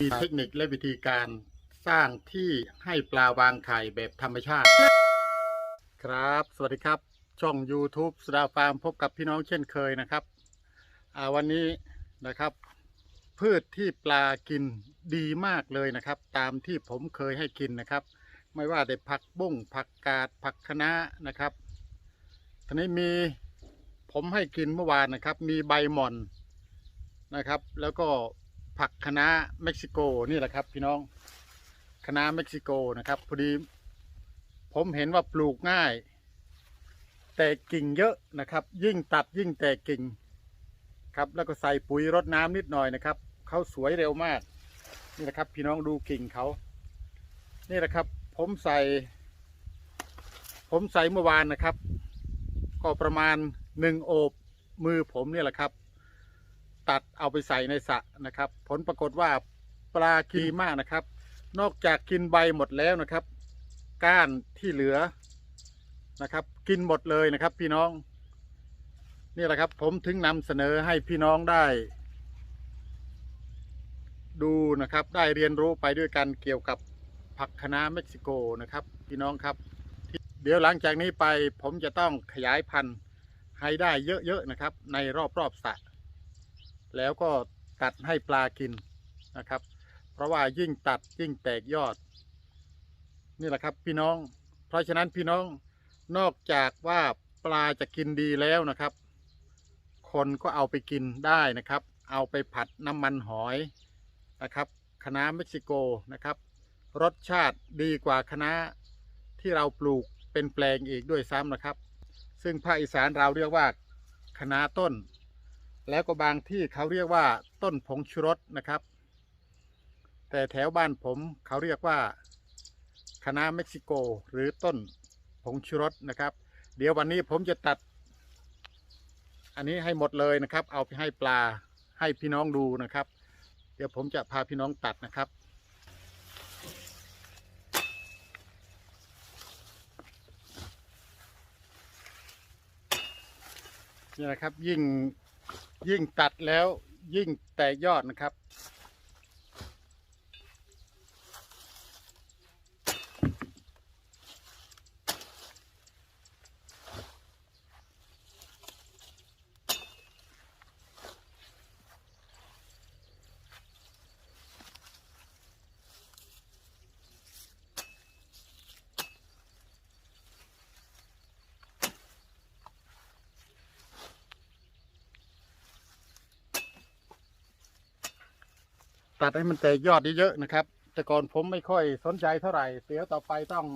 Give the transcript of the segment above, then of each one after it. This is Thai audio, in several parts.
มีเทคนิคและวิธีการสร้างที่ให้ปลาวางไข่แบบธรรมชาติ ครับ สวัสดีครับ ช่อง YouTube สดาฟาร์มพบกับพี่น้องเช่นเคยนะครับอ่าวันนี้นะครับ พืชที่ปลากินดีมากเลยนะครับ ตามที่ผมเคยให้กินนะครับ ไม่ว่าแต่ผักบุ้งผักกาดผักคะน้านะครับทีนี้มีผมให้กินเมื่อวานนะครับ มีใบหม่อนนะครับ แล้วก็ ผักคะน้าเม็กซิโกนี่แหละครับพี่น้องคะน้าเม็กซิโกนะครับพอดีผมเห็นว่าปลูกง่าย แต่กิ่งเยอะนะครับ ยิ่งตัดยิ่งแตกกิ่งครับแล้วก็ใส่ปุ๋ยรดน้ำนิดหน่อยนะครับเขาสวยเร็วมาก นี่แหละครับ พี่น้องดูกิ่งเขา นี่แหละครับ ผมใส่ ผมใส่เมื่อวานนะครับ ก็ประมาณหนึ่งโอบมือผมเนี่ยแหละครับ ตัดเอาไปใส่ในสระนะครับ ผลปรากฏว่าปลากินมากนะครับ นอกจากกินใบหมดแล้วนะครับ ก้านที่เหลือนะครับ กินหมดเลยนะครับ พี่น้อง นี่แหละครับ ผมถึงนำเสนอให้พี่น้องได้ ดูนะครับ ได้เรียนรู้ไปด้วยกันเกี่ยวกับผักคะน้าเม็กซิโกนะครับ พี่น้องครับ เดี๋ยวหลังจากนี้ไปผมจะต้องขยายพันธุ์ให้ได้เยอะๆนะครับ ในรอบๆสระ แล้วก็ตัดให้ปลากินนะครับ เพราะว่ายิ่งตัดยิ่งแตกยอด นี่แหละครับพี่น้อง เพราะฉะนั้นพี่น้องนอกจากว่าปลาจะกินดีแล้วนะครับ คนก็เอาไปกินได้นะครับ เอาไปผัดน้ำมันหอยนะครับคณะเม็กซิโกนะครับ รสชาติดีกว่าคณะที่เราปลูกเป็นแปลงอีกด้วยซ้ำนะครับ ซึ่งภาคอีสานเราเรียกว่าคณะต้น แล้วก็บางที่เขาเรียกว่าต้นผงชูรสนะครับ แต่แถวบ้านผมเขาเรียกว่าคณะเม็กซิโกหรือต้นผงชูรสนะครับ เดี๋ยววันนี้ผมจะตัด อันนี้ให้หมดเลยนะครับ เอาไปให้ปลาให้พี่น้องดูนะครับ เดี๋ยวผมจะพาพี่น้องตัดนะครับนี่นะครับยิ่ง ยิ่งตัดแล้วยิ่งแตกยอดนะครับ ตัดให้มันแตกยอดเยอะๆนะครับ แต่ก่อนผมไม่ค่อยสนใจเท่าไหร่เดี๋ยวต่อไปต้อง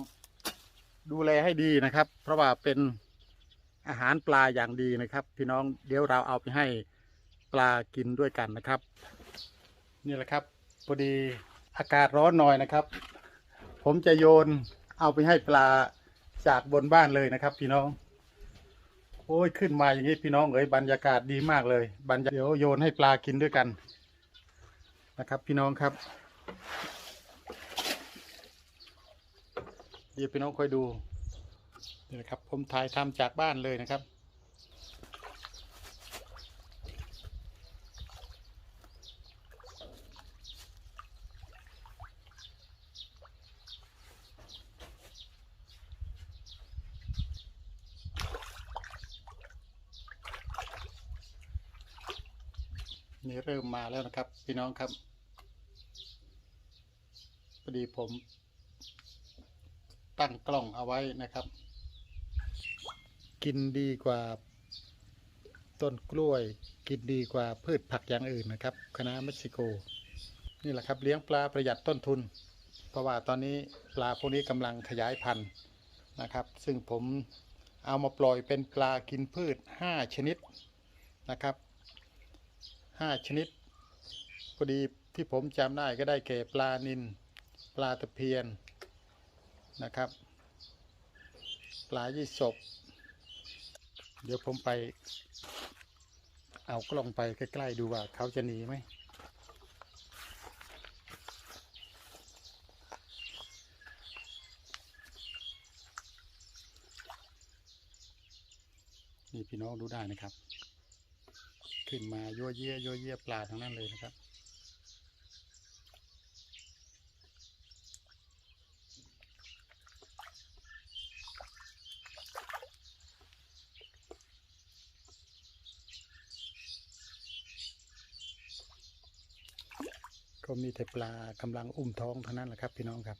ดูแลให้ดีนะครับ เพราะว่าเป็นอาหารปลาอย่างดีนะครับ พี่น้องเดี๋ยวเราเอาไปให้ปลากินด้วยกันนะครับ นี่แหละครับพอดีอากาศร้อนหน่อยนะครับ ผมจะโยนเอาไปให้ปลาจากบนบ้านเลยนะครับ พี่น้อง โอ้ยขึ้นมาอย่างนี้พี่น้องเอ๋ยบรรยากาศดีมากเลยบรรยากาศเดี๋ยวโยนให้ปลากินด้วยกัน นะครับพี่น้องครับ เดี๋ยวพี่น้องคอยดูนี่นะครับผมถ่ายทำจากบ้านเลยนะครับนี่เริ่มมาแล้วนะครับ พี่น้องครับ อดีผมตั้งกล้องเอาไว้นะครับ กินดีกว่าต้นกล้วย กินดีกว่าพืชผักอย่างอื่นนะครับคณะเม็กซิโก นี่แหละครับเลี้ยงปลาประหยัดต้นทุน เพราะว่าตอนนี้ปลาพวกนี้กำลังขยายพันธุ์นะครับ ซึ่งผมเอามาปล่อยเป็นปลากินพืช 5 ชนิดนะครับ 5 ชนิดพอดีที่ผมจำได้ก็ได้แก่ปลานิล ปลาตะเพียนนะครับ ปลายี่สกเดี๋ยวผมไปเอากล้องไปใกล้ๆดูว่าเขาจะหนีไหมนี่พี่น้องดูได้นะครับ ขึ้นมายั่วเยี่ยยั่วเยี่ยปลาทั้งนั้นเลยนะครับ ก็มีแต่ปลากำลังอุ้มท้องเท่านั้นแหละครับ พี่น้องครับ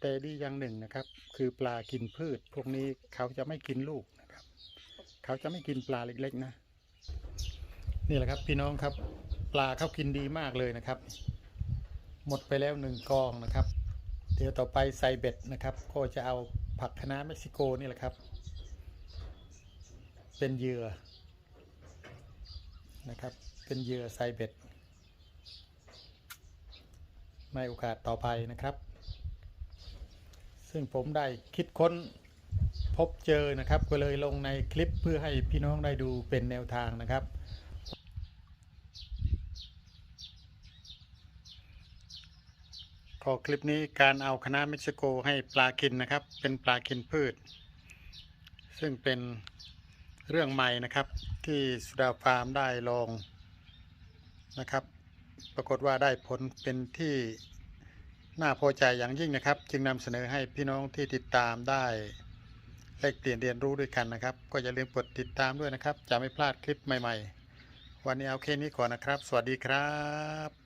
แต่ดีอย่างหนึ่งนะครับ คือปลากินพืช พวกนี้เขาจะไม่กินลูกนะครับ เขาจะไม่กินปลาเล็กๆนะ นี่แหละครับ พี่น้องครับ ปลาเขากินดีมากเลยนะครับ หมดไปแล้วหนึ่งกองนะครับ เดี๋ยวต่อไปใส่เบ็ดนะครับ ก็จะเอาผักคะน้าเม็กซิโกนี่แหละครับ เป็นเหยื่อนะครับ เป็นเหยื่อใส่เบ็ด ในโอกาสต่อไปนะครับ ซึ่งผมได้คิดค้นพบเจอนะครับ ก็เลยลงในคลิปเพื่อให้พี่น้องได้ดูเป็นแนวทางนะครับขอคลิปนี้การเอาคณะเม็กซิโกให้ปลากินนะครับ เป็นปลากินพืช ซึ่งเป็นเรื่องใหม่นะครับที่สุดาฟาร์มได้ลองนะครับ ปรากฏว่าได้ผลเป็นที่น่าพอใจอย่างยิ่งนะครับ จึงนำเสนอให้พี่น้องที่ติดตามได้แลกเปลี่ยนเรียนรู้ด้วยกันนะครับ ก็อย่าลืมกดติดตามด้วยนะครับ จะไม่พลาดคลิปใหม่ ๆ วันนี้เอาแค่นี้ก่อนนะครับ สวัสดีครับ